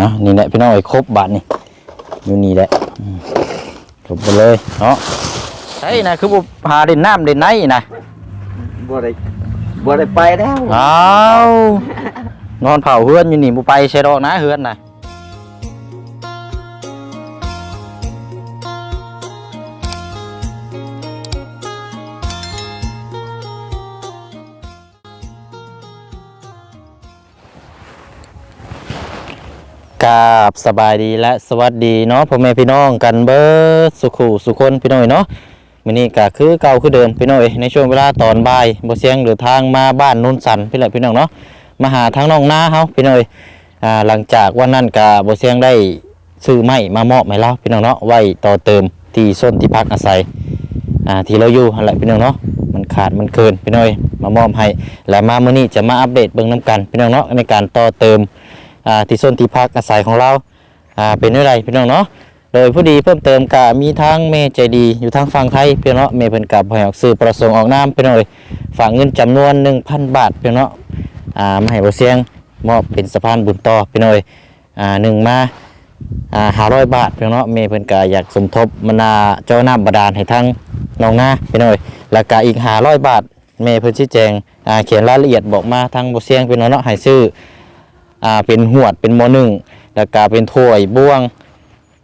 อะนี่แหละพี่น้องไอ้ครบบาทนี่อยู่นี่แหละอืมครบไปเลยเนาะใช่นะคือบุหาเด่นน้ำเด่นไหนนะบ่ได้บ่ได้ไปแล้วเอานอนเผาเฮือนอยู่นี่บุไปใช่ดอกนะเฮือนนะ สบายดีและสวัสดีเนาะพ่อแม่พี่น้องกันเบิดสุขุสุคนพี่น้อยเนาะมื้อนี้ก็คือเก่าคือเดิมพี่น้อยในช่วงเวลาตอนบ่ายบ่เสียงหรือทางมาบ้านนุ่นสันพี่แหละพี่น้องเนาะมาหาทางน้องนาเฮาพี่น้อยอ่าหลังจากวันนั้นก็บ่เสียงได้ซื้อไม้มามอบให้เราพี่น้องเนาะไว้ต่อเติมที่ส้นที่พักอาศัยอ่าที่เราอยู่หั่นแหละพี่น้องเนาะมันขาดมันเกินพี่น้อยมามอบให้และมามื้อนี้จะมาอัปเดตเบิ่งนํกันพี่น้องเนาะในการต่อเติมอ่าที่ส้นที่พักอาศัยของเรา อ่าเป็นอะไรพี่น้องเนาะโดยผู้ดีเพิ่มเติมก็มีทั้งเมยใจดีอยู่ทางฝั่งไทยพี่น้องเนาะเมยเพิ่นกับให้ออกสื่อประสงค์ออกนามพี่น้องเอ้ยฝากเงินจำนวน 1,000 บาทพี่น้องเนาะอ่ามาให้บ่เสียงมอบเป็นสะพานบุญต่อพี่น้องเอ้ยอ่าหนึ่งมาอ่า500บาทพี่น้องเนาะเมยเพิ่นก็อยากสมทบมนาเจ้าน้ำบาดาลให้ทั้งน้องนาพี่น้องเอ้ยแล้วก็อีก500บาทเมยเพิ่นชี้แจงอ่าเขียนรายละเอียดบอกมาทางบ่เสียงพี่น้องเนาะให้ซื้ออ่าเป็นหวดเป็นหมอหนึ่ง แล้วก็เป็นถ้วยบ้วง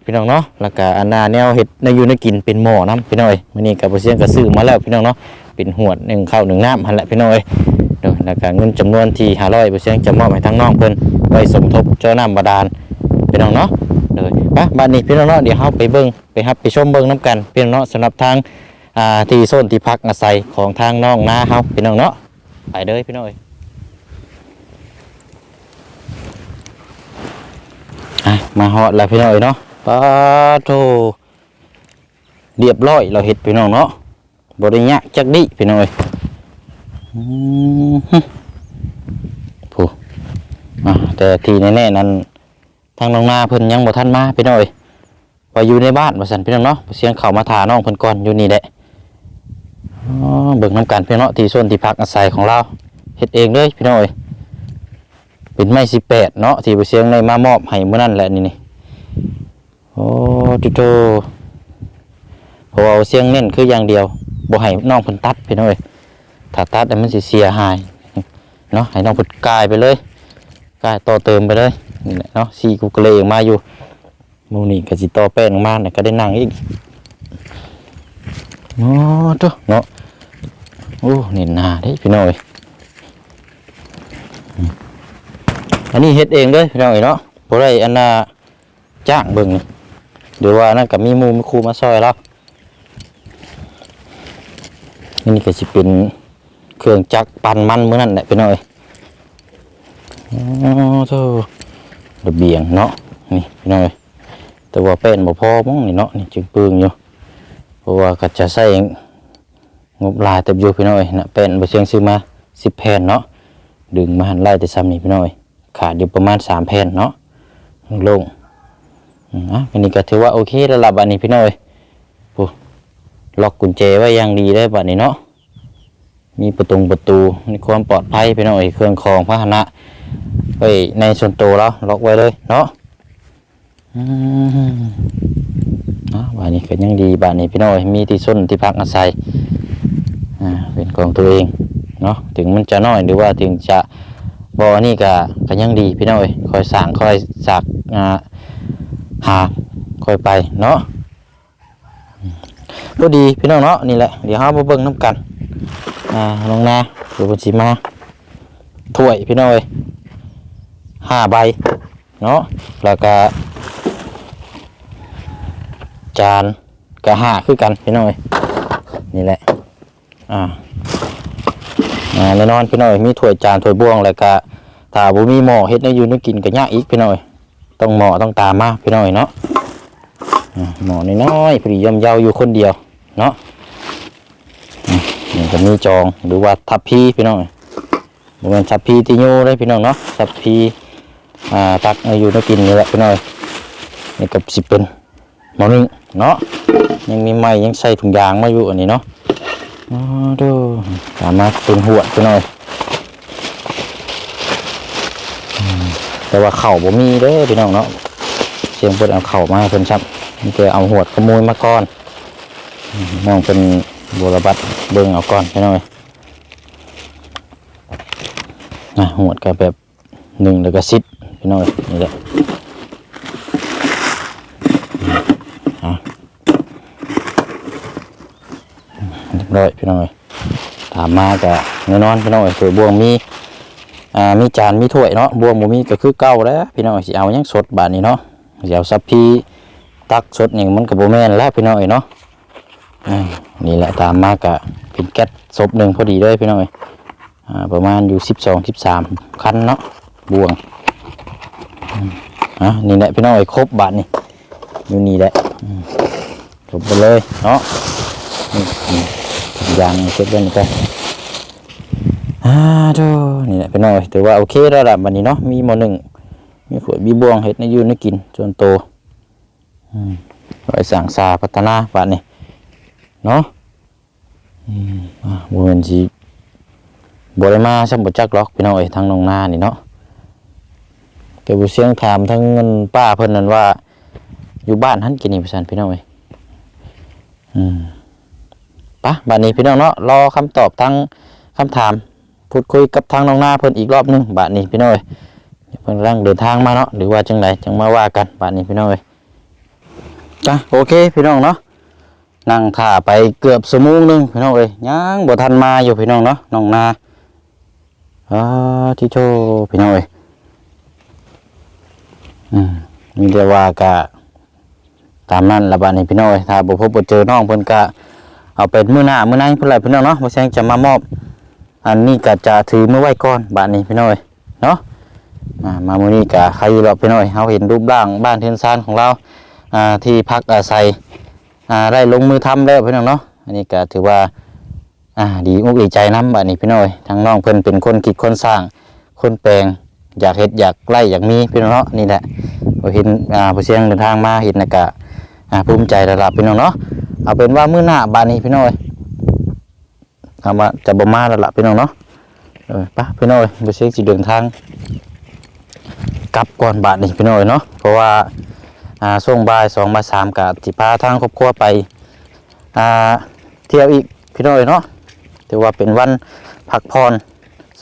พี่น้องเนาะแล้วก็อันนาแนวเห็ดในอยู่ในกินเป็นหม้อน้ำพี่น้องเอ้ยมื้อนี้กับเสียงก็ซื้อมาแล้วพี่น้องเนาะเป็นหวดหนึ่งข้าวหนึ่งน้ำหั่นแหละพี่น้องเอ้ยเดี๋ยวแล้วก็เงินจำนวนที่500เสียงจะมอบให้ทั้งน้องเพิ่นไว้สมทบเจ้าน้ำบาดาลพี่น้องเนาะเดี๋ยวไปบ้านนี้พี่น้องเนาะเดี๋ยวเฮาไปเบิ่งไปรับไปชมเบิ่งน้ำกันพี่น้องเนาะสำหรับทางอ่าที่โซนที่พักอาศัยของทางน้องนาเฮาพี่น้องเนาะไปเด้อพี่น้องเอ้ย อะมาฮอดแล้วพี่น้องเนาะปาโทเรียบร้อยเราเห็ดพี่น้องเนาะบริยะจักดิพี่น้องเอ้ยผู้แต่ทีแน่ๆนั้นทางน้องนาเพิ่นยังบ่ทันมาพี่น้องเอ้ยว่าอยู่ในบ้านว่าซั่นพี่น้องเนาะเสียงเข้ามาถาน้องเพิ่นก่อนอยู่นี่แหละอ๋อเบิ่งน้ำกันพี่น้องเนาะที่ส่วนที่พักอาศัยของเราเฮ็ดเองเลยพี่น้องเอ้ย เป็นไม้สิบแปดเนาะที่ไปเสียงในมามอบให้เมื่อนั้นแหละนี่นี่โอ้จุโตพราะเอาเสียงเน้นคืออย่างเดียวบ่ให้น้องเพิ่นตัดพี่น้องเอ้ยถ้าตัดแล้มันสิเสียหายเนาะให้น้องเพิ่นกายไปเลยกายต่อเติมไปเลยนี่แหละเนาะสีกูก็เลยออกมาอยู่มูนี่ก็สิต่อแป้งออกมาเนี่ยก็ได้นั่งอีกเนาะตัวเนาะโอ้เน้นหนาเด้พี่น้องเอ้ย อันนี้เฮ็ดเองเลยพี่น้องเอ๋ยเนาะบ่ได้อันน่ะจ้างเบิ่งนี่เดี๋ยวว่านั่นก็มีมูมีครูมาซอยแล้วอันนี่ก็สิเป็นเครื่องจักรปั่นมันมื้อนั้นแหละพี่น้องเอ๋ยอ๋อโธ่ระเบียงเนาะนี่พี่น้องเอ๋ยแต่ว่าเป็นบ่พอมั้งนี่เนาะนี่จึงปึงอยู่เพราะว่าก็จะใช้งบลายเต็มอยู่พี่น้อยนะเป็นบ่เชียงซื้อมา10แผ่นเนาะดึงมาหันไล่แต่ซ้ำนี่พี่น้อย ขาดอยู่ประมาณสามแผ่นเนาะลงอะอันนี้ก็ถือว่าโอเคแล้วล่ะบัดนี้พี่น้อยปูล็อกกุญแจไว้อย่างดีได้บัดนี้เนาะมีประตูประตูมีความปลอดภัยพี่น้อยเครื่องของพาหนะไว้ในส่วนตัวแล้วล็อกไว้เลยเนาะอืมอะบัดนี้ก็ยังดีบัดนี้พี่น้อยมีที่ส้นที่พักอาศัยอ่าเป็นของตัวเองเนาะถึงมันจะน้อยหรือว่าถึงจะ บอนี่ก็ก็ยังดีพี่น้องเอ้ยคอยสั่งคอยสักอ่าหาคอยไปเนาะอืมก็ดีพี่น้องเนาะนี่แหละเดี๋ยวเรามาเบิ่งน้ำกันอ่าลงนาเดี๋ยวบัญชีมาถ้วยพี่น้องเอ้ยห้าใบเนาะแล้วก็จานก็ห้าคือกันพี่น้อยนี่แหละอ่าอ่าแน่นอนพี่น้อยมีถ้วยจานถ้วยบ่วงแล้วก็ ถ้าบ่มีหม้อเฮ็ดในอยู่ในกินก็ยากอีกพี่น้อยต้องหม้อต้องตามมาพี่น้อยเนาะหม้อน้อยๆพอดีย่อมเยาวอยู่คนเดียวเนาะนี่ก็มีจองหรือว่าทับพีพี่น้อยบ่แม่นทับพีที่อยู่เลยพี่น้องเนาะทับพีอ่าตักอยู่ในกินนี่แหละพี่น้อยนี่ก็สิเป็นหม้อนึงเนาะยังมีไม้ยังใส่ถุงยางมาอยู่อันนี้เนาะอ๋อดูสามารถเป็นหัวไปหน่อย แต่ว่าเข่าบ่มีเด้อพี่น้องเนาะเสียงเพิ่นเอาเข่ามาให้เพิ่นชับนี่คือเอาหวดขโมยมาก่อนน้องเป็นบุรบัตเบิ่งเอาก่อนพี่น้องเอ้ยอะหวดก็แบบหนึ่งแล้วก็ซิดพี่น้องเอ้ยนี่แหละเรียบร้อยพี่น้องเอ้ยถามมาก็แน่นอนพี่น้องเอ้ยถ้วยบวงมี อ่ามีจานมีถ้วยเนาะบวงบ่มีก็คือเก่าแล้วพี่น้องสิเอายังสดบาดนี้เนาะสิเอาซับพีตักสดนี่มันก็บ่แมนแล้วพี่น้องเอ้ยเนาะนี่แหละตามมากะเป็นแก๊สศพหนึ่งพอดีเลยพี่น้องเอ้ยประมาณอยู่12 13คันเนาะบวงอะนี่แหละพี่น้องเอ้ยครบบาดนี้อยู่นี่แหละอืมครบไปเลยเนาะยางเก็บไว้นี่ไป อ่าโธ่นี่แหละพี่น้อยถือว่าโอเคแล้วล่ะบัดนี้เนาะมีหมอหนึ่งมีขวดมีบวงเห็ดในอยืนในกินจนโตอืมไว้สั่งสาพัฒนาบัดนี้เนาะอืมอ่าบ่แม่นสิบ่ได้มาซ้ํบ่จักหรอกพี่น้องเอ้ยทางนองนานี่เนาะแต่บ่เสียงถามทั้งเงินป้าเพิ่นนั่นว่า อยู่บ้านหันกินนี่พี่ซั่นพี่น้องเอ้ยอืมปะบัดนี้พี่น้องเนาะรอคำตอบทางคำถาม พูดคุยกับทางน้องหน้าเพิ่นอีกรอบหนึงบาทนี้พี่น้อยเพิ่นกำลังเดินทางมาเนาะหรือว่าจังไดจังมาว่ากันบาทนี้พี่น้อยจ้ะโอเคพี่น้องเนาะนั่งท่าไปเกือบชั่วโมงหนึงพี่น้องเอ้ยยังบ่ทันมาอยู่พี่น้องเนาะน้องนาอ่าที่โชพี่น้องเอ้ยอืมมีแต่ว่ากะตามนั้นละบาดนี้พี่น้องเอ้ยถ้าบ่พบบ่เจอน้องเพิ่นก็เอาเป็นมื้อหน้ามื้อไหนเพิ่นละพี่น้องเนาะบ่แซงจะมามอบ อันนี้ก็จะถือมือไว้ก่อนบ้านนี้พี่น้อยเนาะอ่ามามื้อนี้ก็ใครอยู่หรอกพี่น้อยเฮาเห็นรูปร่างบ้านเทือนซานของเราที่พักอาศัยอ่ได้ลงมือทำแล้วพี่น้องเนาะอันนี้ก็ถือว่าดีอกดีใจนํบ้านนี้พี่น้อยทั้งน้องเพิ่นเป็นคนคิดคนสร้างคนแปลงอยากเฮ็ดอยากไล่อยากมีพี่น้องเนาะนี่แหละพอเห็นผู้เสียงเดินทางมาเห็นแล้วก็อ่าภูมิใจระดับพี่น้องเนาะเอาเป็นว่ามื้อหน้าบ้านนี้พี่น้อย เอามาจะบ่มาแล้วล่ะพี่น้องเนาะเออไปะพี่น้องเอ้ยไปเช็คสิเดินทางกลับก่อนบาทนี่พี่น้องเอ้ยเนาะเพราะว่าอ่าช่วงบ่ายสองบ่ายสามกะสิพาทางครอบครัวไปอ่าเที่ยวอีกพี่น้องเอ้ยเนาะถือว่าเป็นวันพักผ่อน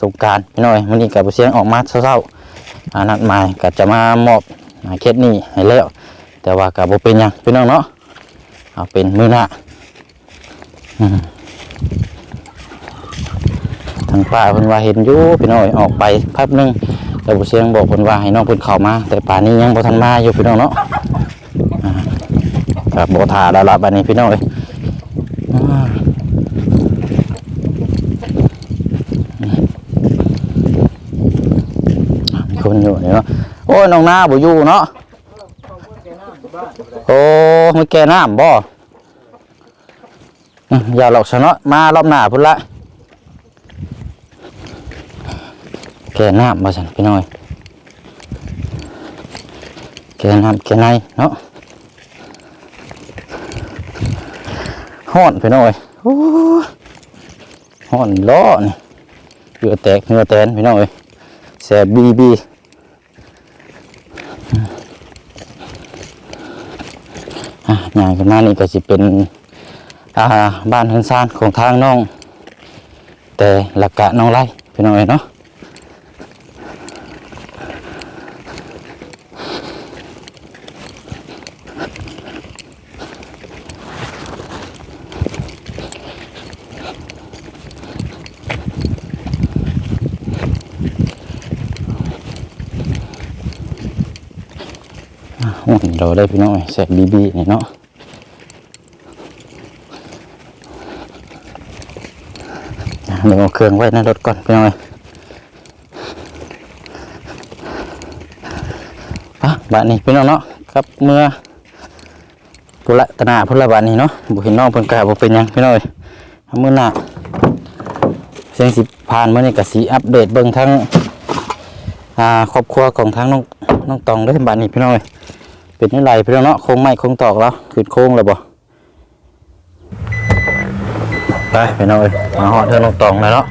สงการพี่น้อยวันนี้กับเสียงออกมาเศร้าๆอ่านัดหมายก็จะมามอบเคสนี้ให้แล้ว แต่ว่ากับบ่เป็นยังพี่น้องเนาะเอาเป็นมือหน้า ทางป้าเพิ่นว่าเห็นอยู่พี่น้อยออกไปแป๊บนึงแต่บ่เสียงบอกเพิ่นว่าให้น้องเพิ่นเข้ามา แต่ป่านนี้ยังบ่ทันมาอยู่พี่น้องเนาะครับบ่ท่าแล้วล่ะบัดนี้พี่น้องเอ้ยมีคนอยู่นี่เนาะโอ้ยน้องหน้าบ่อยู่เนาะโอ้ไม่แก่น้ำบ่อืมอย่าหลอกซะเนาะมารอบหน้าพุ่นละ แกน้ำมาสั่นพี่น้อยแกน้ำแกในเนาะห้อนพี่น้อยห้อนล้อนี่เหงื่อแตกเหงื่อแตนพี่น้อยแสบบีบีอะงานกันมานี่ก็สิเป็นบ้านเฮือนซานของทางน้อง แต่หลักกะน้องไล่พี่น้อยเนาะ โอ้ย เราได้พี่น้อยแสบบีบีนี่เนาะเดี๋ยวเอาเครื่องไว้ในรถก่อนพี่น้อยอะบ้านนี้พี่น้องเนาะครับเมื่อปุระตนาพุละบ้านนี้เนาะบุเห็นน้องเพิ่นกะบ่เป็นยังพี่น้อยเมื่อหน้าเสียงสิผ่านเมื่อนี้ก็สีอัปเดตเบิ่งทั้งอ่าครอบครัวของทั้งน้องน้องตองเด้วยบ้านนี้พี่น้อย เป็นนี่ไรพี่น้องเนาะโค้งไม้โค้งตอกแล้วขึ้นโค้งแล้วบ่ไปพี่น้องเอ้ยมาหอดเธอลงตองเลยเนาะ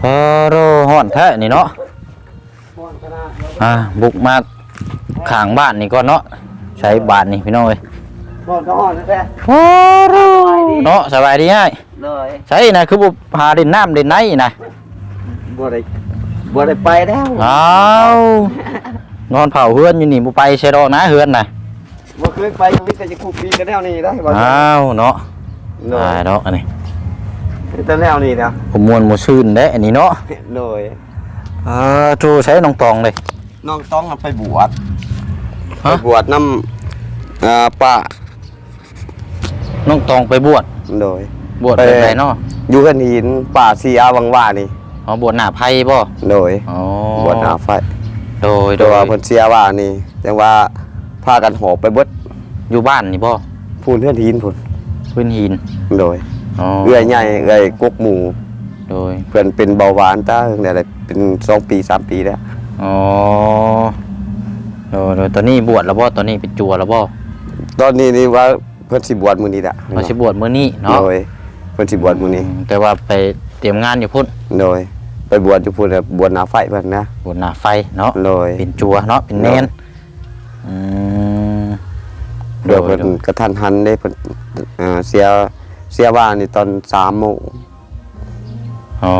พอโรหอดแท้นี่เนาะบอนขนาดอ่าบุกมาข้างบ้านนี่ก่อนเนาะใช้บ้านนี่พี่น้องเอ้ยนอนก็อ่อนแท้โอ้เนาะสบายดีง่ายเลยใช่นะคือบ่หาเด่นน้ำเด่นไหนนะบ่ได้บ่ได้ไปแล้วอ้าว นอนเผาเฮือนอยู่นี่บ่ไปใช่ดอกนะเฮือนน่ะบ่เคยไปวิทย์จะคุกปีกันแนวนี้ได้บ่อ้าวเนาะเลตายยเนาะอันนี้แต่แนวนี้นะผมมวนหมูชื่นเด้อันนี้เนาะเลยเออทูใช้น้องตองเลยน้องต้องเอาไปบวชฮะไปบวชน้ำอ่าป้าน้องตองไปบวชเลยบวชไปเป็นไรเนาะอยู่กันหินป่าสีอาวังว่านี่อ๋อบวชหน้าไพ่บ่เลยอ๋อบวชหน้าไฟ โดยโดตัวยเพิ่นเสียว่านี่จังว่าพากันหอบไปเบิดอยู่บ้านนี่บ่พูนเพื่อนหินพุ่นพื้นหินโดยอ๋อเอื้อยใหญ่เอื้อยกกหมูโดยเพิ่นเป็นเบาหวานตาตั้งแต่ได้เป็นสองปีสามปีแล้วอ๋อโดยโดยตอนนี้บวชแล้วบ่ตอนนี้เป็นจัวแล้วบ่ตอนนี้นี่ว่าเพิ่นสิบวชมื้อนี้แหละมาสิบวชมื้อนี้เนาะโดยเพิ่นสิบวชมื้อนี้ อืมแต่ว่าไปเตรียมงานอยู่พุ่นโดยไป บวชอยู่พุ่นน่ะบวชหน้าไฟเพิ่นนะบวชหน้าไฟเนาะโดย เป็นจัวเนาะเป็นเนนอืมเดี๋ยวเพิ่นกระทันหันเด้เพิ่นอ่าเสียเสียว่านี่ตอน3โมงอ๋อ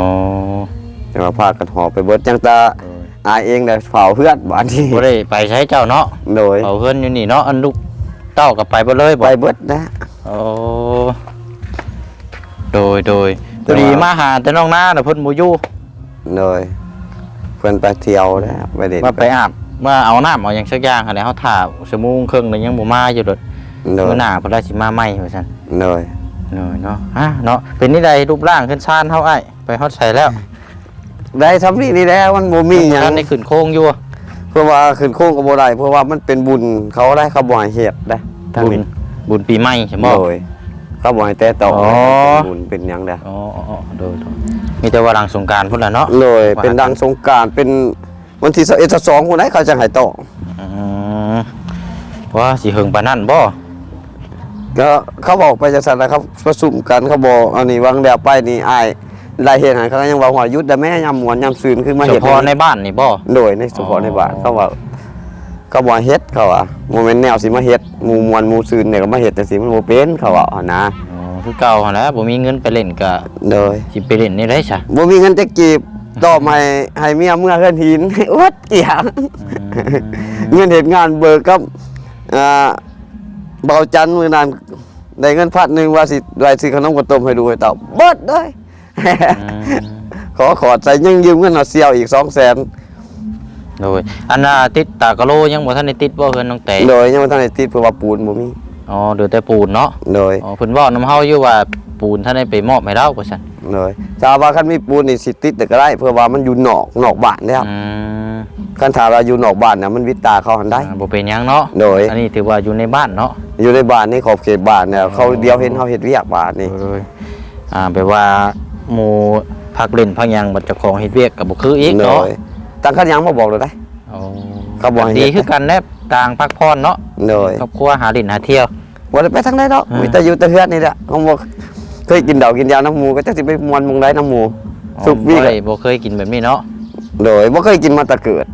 จังว่าพากันหอบไปเบิดจังตาอายเองได้เฝ้าเพื่อนบ้านที่บ่ได้ไปใช้เจ้าเนาะโดยเอาเพื่อนอยู่นี่เนาะอันลูกเต้ากับไปบ่เลยบ่ไปเบิดนะ โอ้โดยโดยแต่พอดีว่ามาหาแต่น้องหน้าน่ะเพิ่นบ่อยู่ โดยเพิ่นไปเที่ยวแล้วไปเด่นว่าไปอาบเมื่อเอาน้ำเอาหยังสักอย่างหั่นแหละเฮาถ่าชั่วโมงครึ่งแล้วยังบ่มาอยู่โดดโดยมื้อหน้าเพิ่นได้สิมาใหม่ว่าซั่นโดยโดยเนาะฮะเนาะเป็นนี่ใดรูปร่างขึ้นชานเฮาอ้ายไปฮอดใส่แล้วได้ทำนี่นี่แล้วมันบ่มีหยังท่านได้ขึ้นโค้งอยู่เพราะว่าขึ้นโค้งก็บ่ได้เพราะว่ามันเป็นบุญเขาได้เขาบ่ให้เฮ็ดได้ทางบุญนี้บุญปีใหม่ใช่บ่โดย เขาบ่ให้แต่ต่ออ๋อเป็นบุญเป็นหยังได้อ๋ออ๋ออ๋อโดยโดยมีแต่ว่าหลังสงกรารพุ่นล่ะเนาะโดยเป็นดังสงกรารเป็นวันที่21 22พุ่นได้เขาจะให้ต่ออืมว่าสิเฮิงปานนั้นบ่ก็เขาบอกไปจังซั่นแล้วครับประชุมกันเขาบอกอันนี้วางแล้วไปนี่อ้ายรายเหตุให้เขาก็ยังว่าว่าหยุดได้แม่ยามหมวนยามซืนคือมาเฉเฮ็ดพาะในบ้านนี่บ่ โดยในเฉพาะในบ้านอ๋อเขาว่า เขาบ่เฮ็ดเขาว่าบ่แม่นแนวสิมาเฮ็ดหมู่มวลหมู่ซืนเนี่ยก็มาเฮ็ดจังซี่มันบ่เป็นเขาว่าเอานะอ๋อคือเก่าหั่นแหล้วบ่มีเงินไปเล่นก็โดยสิไปเล่นนี่ได้ซะบ่มีเงินจะกีบตอบให้ให้เมียเมื่อเฮือนหินอดเกี่ยงเงินเฮ็ดงานเบิกกับอ่าเบาจันทร์มื้อนั้นได้เงินพันหนึงว่าสิได้ซื้อขนมข้าวต้มให้ดูให้เต่าเบิดเลยอืมขอขอใจยังยืมเงินเอาเสียวอีก200,000 โดยอันน่ะติดตากะโลยังบ่ทันได้ติดบ่เพิ่นน้องแต่โดยยังบ่ทันได้ติดเพราะว่าปูนบ่มีอ๋อเดือแต่ปูนเนาะโดยอ๋อเพิ่นเว้านำเฮาอยู่ว่าปูนท่านได้ไปมอบให้เราว่าซั่นเลยชาวบ้านคันมีปูนนี่สิติดแต่ก็ได้ เพื่อว่ามันอยู่นอกนอกบ้านแล้วอืมคันถามว่าอยู่นอกบ้านน่ะมันวิดตาเขาหันได้อ่าบ่เป็นหยังเนาะโดย อันนี้ถือว่าอยู่ในบ้านเนาะ อยู่ในบ้านนี่ขอบเขตบ้านเนี่ยเขาเดียวเห็นเขาเฮ็ดเวียกบ้านนี่โดยอ่าแปลว่าหมู่พักเล่นพักหยังบัดเจ้าของเฮ็ดเวียกก็บ่คืออีกเลเนาะย ตั้งคันยังมาบอกเลยได้อ๋อเขาบอกให้เฮ็ดีดคือกันแนบต่างพักพรเนาะเลยครอบครัวหาเล่นหาเที่ยว บ่ได้ไปทางใดดอกอ่ามี มีแต่อยู่แต่เฮือนนี่แหละเขาบอกเคยกินดอกกินยาน้ำหมูก็จักสิไปมวนมุงได้น้ำหมูสุกวิ่งบ่ได้บ่เคยกินแบบนี้เนาะเลยบ่เคยกินมาแต่เกิด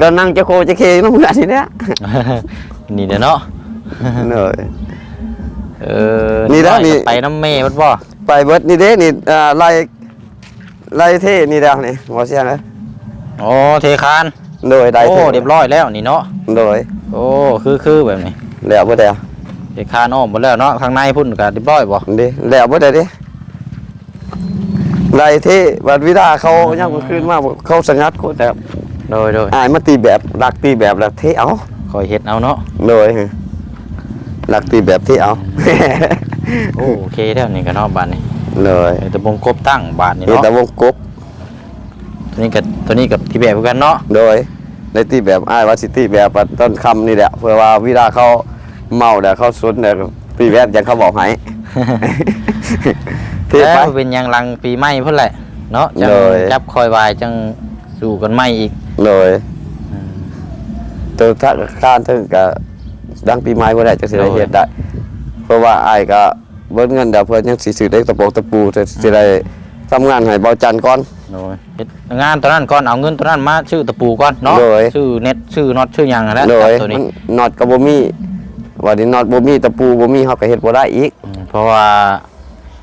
ก็นั่งจะโคจะเคน้ำเมือนี่แหละนี่เด้อเนาะเลยเออนี่นะนี่ ไปน้ำแม่เพิ่นบ่ไปเบิดนี่เด้นี่อ่าไล่ไล่เท่นี่แล้วนี่บ่เสียนะ โอ้เทคานโดยได้โอ้เท่เรียบร้อยแล้วนี่เนาะโดยโอ้คือคือแบบนี้แล้วบ่ได้เทคานอ้อมหมดแล้วเนาะข้างในพุ่นก็เรียบร้อยบ่ดิแล้วบ่ได้ดิไล่ที่บัดวิดาเขายังบ่คืนมาบอกเขาสงัดคนแต่โดยโดยอายมาตีแบบลักตีแบบแล้วเทเอาคอยเฮ็ดเอาเนาะเลยลักตีแบบที่เอาโอ้โอเคแล้วนี่ก็เนาะบาดนี้เลยแต่วงกบตั้งบาทนี่นี่เนาะแต่วงกบ ตัวนี้กับตัวนี้กับที่แบบคือกันเนาะโดยในตีแบบอายว่าสิตีแบบว่าต้นคำนี่แหละเพื่อว่าวิดาเขาเมาแล้วเขาสุดเนี่ยตีแบบอย่างเขาบอกให้เทแล้ไปวเป็นหยังหลังปีใหม่เพิ่นแหละเนาะจังเลย จับคอยวายจังสู่กันใหม่อีกเลยตัวถ้าข้านถึงกับดังปีใหม่บ่ได้จะสิได้เฮ็ดได้ เพราะว่าอายก็เบิดเงินเดี๋ยวเพิ่นยังสิซื้อได้ตะปอกตะปูจะสิได้ทำงานให้เบาจันทร์ก่อน โโดย เฮ็ดงานตัวนั้นก่อนเอาเงินตัวนั้นมาชื่อตะปูก่อนเนาะโดย ชื่อเน็ตชื่อน็อตชื่อหยังนั่นแหละโดยตัวนี้มันน็อตก็บ่มีว่านี่น็อตบ่มีตะปูบ่มีเฮาก็เฮ็ดบ่ได้อีก อืมเพราะว่า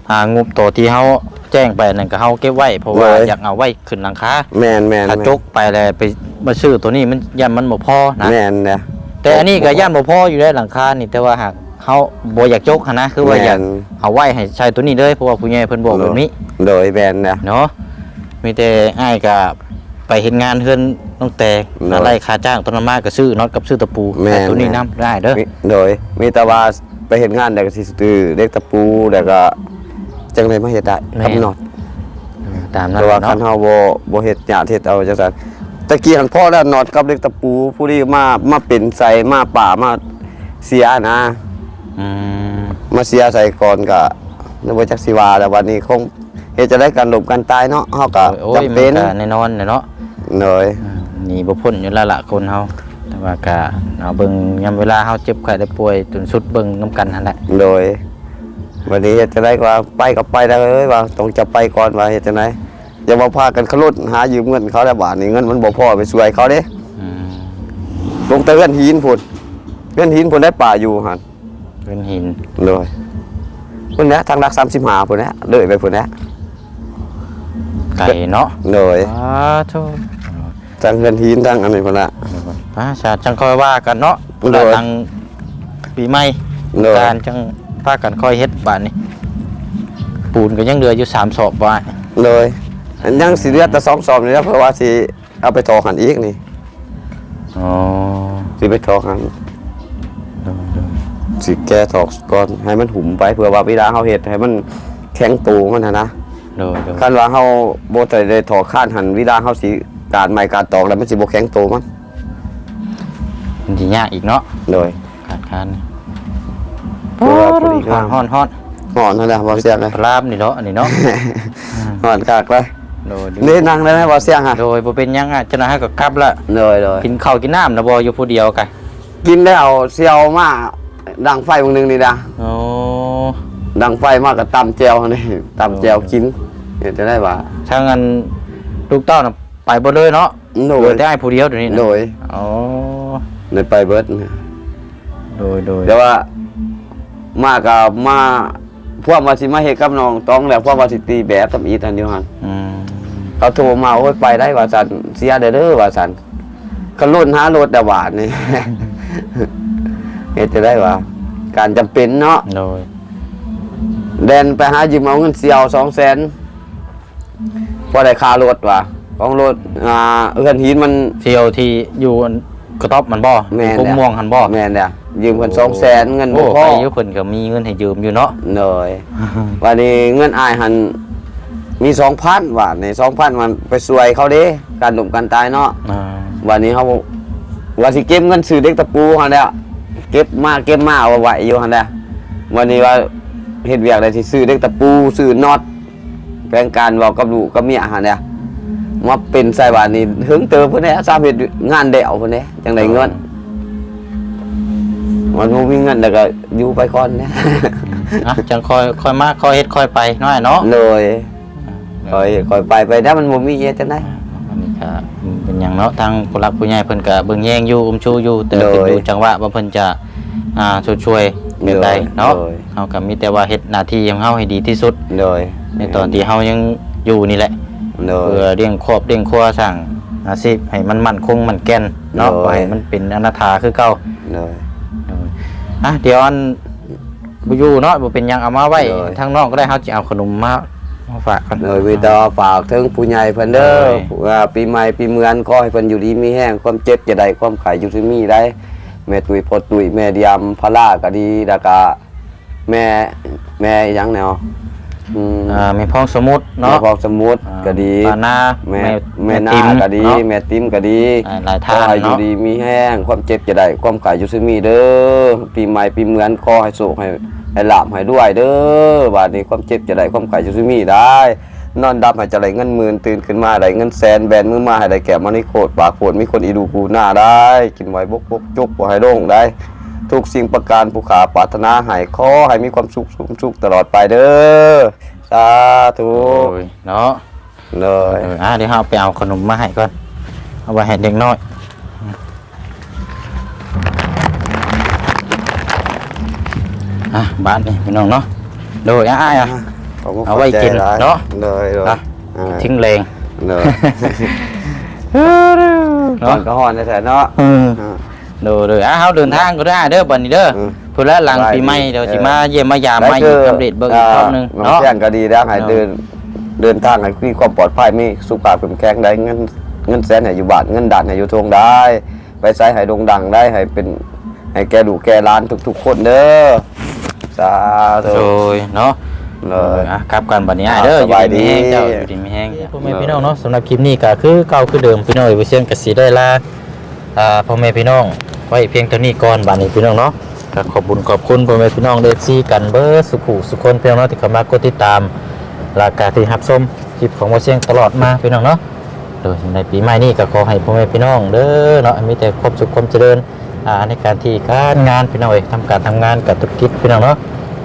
อ่างบตัวที่เฮาแจ้งไปนั่นก็เฮาเก็บไว้เพราะว่าโดย อยากเอาไว้ขึ้นหลังคาแม่นแม่นถ้าจกไปแล้วไปมาซื้อตัวนี้มันย่านมันบ่พอนะ แม่นเนี่ยแต่อันนี้ก็ย่านบ่พออยู่ได้หลังคานี่แต่ว่าหากเฮาบ่อยากจกหันนะคือว่าอยากแม่น เอาไว้ให้ใช้ตัวนี้เลยเพราะว่าผู้ใหญ่เพิ่นบอกแบบนี้โดยแม่นเนี่ยเนาะ มีแต่อ้ายก็ไปเฮ็ดงานเฮือนน้องแตกเนาะอะไรค่าจ้างต้นน้ำมาก็ซื้อน็อตกับซื้อตะปูแม่นให้ตัวนี้นํได้เด้อมีโดยมีแต่ว่าไปเฮ็ดงานได้ก็สิซื้อเด็กตะปูแล้วก็จังได๋มาเฮ็ดได้กับน็อตตามนั้นแต่ว่าคัเนาะนเฮาบ่บ่เฮ็ดหยาเฮ็ดเอาจังซั่นตะกี้หันพ่อแล้วน็อตกับเด็กตะปูผู้ที่มามาเป็นใส่มาป่ามาเสียนะ อืมมาเสียใส่ก่อนก็นึกว่าจักสิว่าแล้ววันนี้คงเฮ็ดจะได้การหลบกันตายเนาะเฮาก็โอ้ยจำมันเป็นก็แน่นอนเนาะโดยอ่าหนี่บ่พ้นอยู่แล้วล่ะคนเฮาแต่ว่าก็เอาเบิ่งยามเวลาเฮาเจ็บไข้ได้ป่วยจนสุดเบิ่งนํกันหั่นแหละโดยวันนี้เฮ็ดจะได้ว่าไปก็ไปได้เลยว่าต้องจะไปก่อนว่าเฮ็ดจังไดอย่ามาพากันขลุดหายืมเงินเขาแล้วบาทนี้เงินมันบ่พอไปช่วยเขาเด้อืมลงแต่เงินหินพุ่นเงินหินพุ่นได้ป่าอยู่หั่น เป็นหินโดยพุ่นแหละทางรัก35พุ่นแหละเลยไปพุ่นแหละ ไก่เนาะโดยสาธุทางเงินหินทางอันนี้พุ่นละพระชาจังค่อยว่ากันเนาะโดยทางปีใหม่โดยการจังพากันค่อยเฮ็ดบาดนี้ปูนก็ยังเหลืออยู่3ศอกว่าเลยอันยังสิเหลือแต่สองสอบนี่แล้วเพราะว่าสิเอาไปทอหันอีกนี่อ๋อสิไปทอหันสิแก้ทอกก่อนให้มันหุ่มไปเพื่อว่าเวลาเฮาเฮ็ดให้มันแข็งตูมันนะนะ โดยโดยคันว่าเฮาบ่ได้ได้ทอข้านหันเวลาเฮาสิการใหม่การตอกแล้วมันสิบ่แข็งตูมันมันสิยากอีกเนาะโดยขาดคานเพื่อว่าพอดีงามฮ้อนฮ้อนฮ้อนนั่นแหละบ่เสียงเลยปลาบนี่เนาะอันนี้เนาะฮ้อนคักเลยโดยโดยนี่นั่งได้ไหมบ่เสียงฮะโดยบ่เป็นหยังอะเจ้าหน้าที่ก็กลับละโดยโดยกินข้าวกินน้ำนะบ่อยู่ผู้เดียวกันกินแล้วเสียวมาดังไฟวงหนึงนี่นะโอ้ดังไฟมากกับตำแจวนี่ตำแจวกิน เห็นจะได้ว่าถ้างั้นลูกเต้าน่ะไปบ่เลยเนาะโดเหลืยอแต่อ้ายผู้เดียวเดี๋ยวนี้นะโดยอ๋อในไปเบิดนะโดยโดยแต่ว่า มากับมาพวกมาสิมาเฮ็ดกับน้องต้องแล้วพวกมาสิตีแบบทำอีทันอยู่หั่น อืมเขาโทรมาโอ้ยไปได้ว่าสันเสียเด้อเด้อว่าสันก็ล้นหารถแต่บาทนี่ เฮ็ดจะได้ว่า การจำเป็นเนาะโดย แดนไปหายืมเอาเงินเสียว200,000 พอได้ค่ารถว่ะของรถอ่าเอื้อนหินมันเที่ยวที่อยู่กระต๊อบมันบ่แม่นพุ่มม่วงหันบ่แม่นเนี่ยยืมเพิ่นสองแสนเงินโอ้บ่พไปออยู่เพิ่นก็มีเงินให้ยืมอยู่เนาะ เลย วันนี้เงินอายหันมีสองพันบาทในสองพันมันไปสวยเขาเด้การหลุมการตายเนาะอ่าวันนี้เขาว่าสิเก็บเงินซื้อเด็กตะปูหันแล้วเก็บมาเก็บมาเอาไว้อยู่หันแล้ววันนี้ว่าเฮ็ดเวียกอะไรที่ซื้อเด็กตะปูซื้อน็อต แปลงการเว้ากับลูกกับเมียหันแล้วมาเป็นใส่บาทนี้ถึงเติมเพิ่นแหน่ทราบเฮ็ดงานเดี่ยวเพิ่นแหน่จังไดเงินมันบ่มีเงินแล้วก็อยู่ไปก่อนนะอะจังค่อยค่อยมาค่อยเฮ็ดค่อยไปน้อยเนาะเลยคอยคอยไปไปถ้ามันบ่มีเฮ็ดจังได๋อันนี้ก็เป็นหยังเนาะทางผู้หลักผู้ใหญ่เพิ่นก็เบิ่งแยงอยู่อุ้มชูอยู่แต่โดยขึ้นอยู่จังหวะว่าเพิ่นจะอ่าช่วยช่วยๆแบบใดเนาะโดยเฮาก็มีแต่ว่าเฮ็ดหน้าที่ของเฮาให้ดีที่สุดเลย ในตอนที่เฮายังอยู่นี่แหละเลเพื่อยเลี้ยงครอบเลี้ยงครัวสร้างอาชีพให้มันมั่นคงมันแก่นเนาะโดยบ่ให้มันเป็นอนาถาคือเก่าเลยอะเดี๋ยวอันบ่อยู่เนาะบ่เป็นหยังเอามาไว้โดยทางนอกก็ได้เฮาสิเอาขนมมามาฝากกันเลยมีแต่ฝากถึงผู้ใหญ่เพิ่นเด้อโดย ว่าปีใหม่ปีเมือนก็ให้เพิ่นอยู่ดีมีแห้งความเจ็บจะได้ความไข้อยู่ที่มีได้แม่ตุยพอตุยแม่เดียมพระลาก็ดีแล้วก็แม่แม่อีหยังแนว อืมอ่ามีพ้องสมุดแม่เนาะพอกสมุดก็ดีปานาแม่แม่แม่นาติ๋มก็ดี เนาะแม่ติ๋มก็ดีหลายๆขท่าอนให้อยู่เนาะ ดีมีแห้งความเจ็บจะได้ความขายอยู่ซึ่งมีเด้อปีใหม่ปีเหมือนขอให้สุขให้ให้หลาบให้ด้วยเด้อบาดนี้ความเจ็บจะได้ความขายอยู่ซึ่งมีได้ นอนดับให้จะได้เงินหมื่นตื่นขึ้นมาได้เงินแสนแบนมือมาให้ได้แก่มันนี่โคตรปากโคตรมีคนอีดูกูหน้าได้ กินไว้บกบกจุกบ่ให้โด่งได้ ทุกสิ่งประการผู้ขาปรารถนาให้ขอให้มีความสุขสูงสุขตลอดไปเด้อสาธุโอ้ยเนาะเลยเอออะเดี๋ยวเราไปเอาขนมมาให้ก่อน เอาไว้ให้เด็กน้อยอะบ้านนี่พี่น้องเนาะโดยอะอะขบคุณเอาไว้กินขอบใจหลยเนาะเลยเลยอะอ่าทิ้งแรงเลยเนาะก่อนก็ฮอนแท้ๆเนาะเอออ่า โดยโดยอะเฮาเดินทางก็ได้เด้อบัดนี้เด้ออืมพุ่นละหลังปีใหม่เดี๋ยวสิมาเยี่ยมมายามมาอีกอัปเดตเบิ่งอีกรอบหนึงน้องเนาะเสียงก็ดีแล้วให้เนาะเดินเดินทางให้มีความปลอดภัยมีสุขภาพเข้มแข็งได้เงินเงินแสนให้อยู่บ้านเงินด่านให้อยู่ทงได้ ไปใช้ให้โด่งดังได้ให้เป็นให้แกดูแกร้านทุกๆคนเด้อสาธุ โดยเนาะเลย อะกลับกันบัดนี้อะเด้อสบายดีอยู่ดีมีแห้งเจ้าอยู่ดีมีแห้ง พ่อแม่พี่น้องเนาะสำหรับคลิปนี้ก็คือเก่าคือเดิมพี่น้องเอ้ยบ่เสียงก็สิได้ลาอ่าพ่อแม่พี่น้อง ไว้เพียงเท่านี้ก่อนบัดนี้พี่น้องเนาะก็ขอบคุญขอบคุณพ่อแม่พี่น้องเดซี่กันเบิดสุขุสุขคนพี่น้องเนาะที่เข้ามากดติดตามรายการที่รับชมคลิปของบ่เสียงตลอดมาพี่น้องเนาะโดยในปีใหม่นี้ก็ขอให้พ่อแม่พี่น้องเด้อเนาะมีแต่ความสุขความเจริญอ่าในการที่การงานพี่น้องเอ้ยทำการทำงานกับธุรกิจพี่น้องเนาะ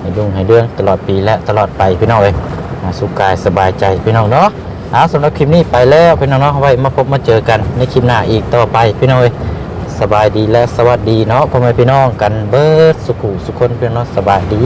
ให้รุ่งให้เรื่องตลอดปีและตลอดไปพี่น้องเอ้ยอ่าสุขกายสบายใจพี่น้องเนาะเอาสำหรับคลิปนี้ไปแล้วพี่น้องเนาะไว้มาพบมาเจอกันในคลิปหน้าอีกต่อไปพี่น้องเอ้ย สบายดีและสวัสดีเนาะพ่อแม่พี่น้องกันเบิร์ดสุขุสุขคนเพื่อนเนาะสบายดี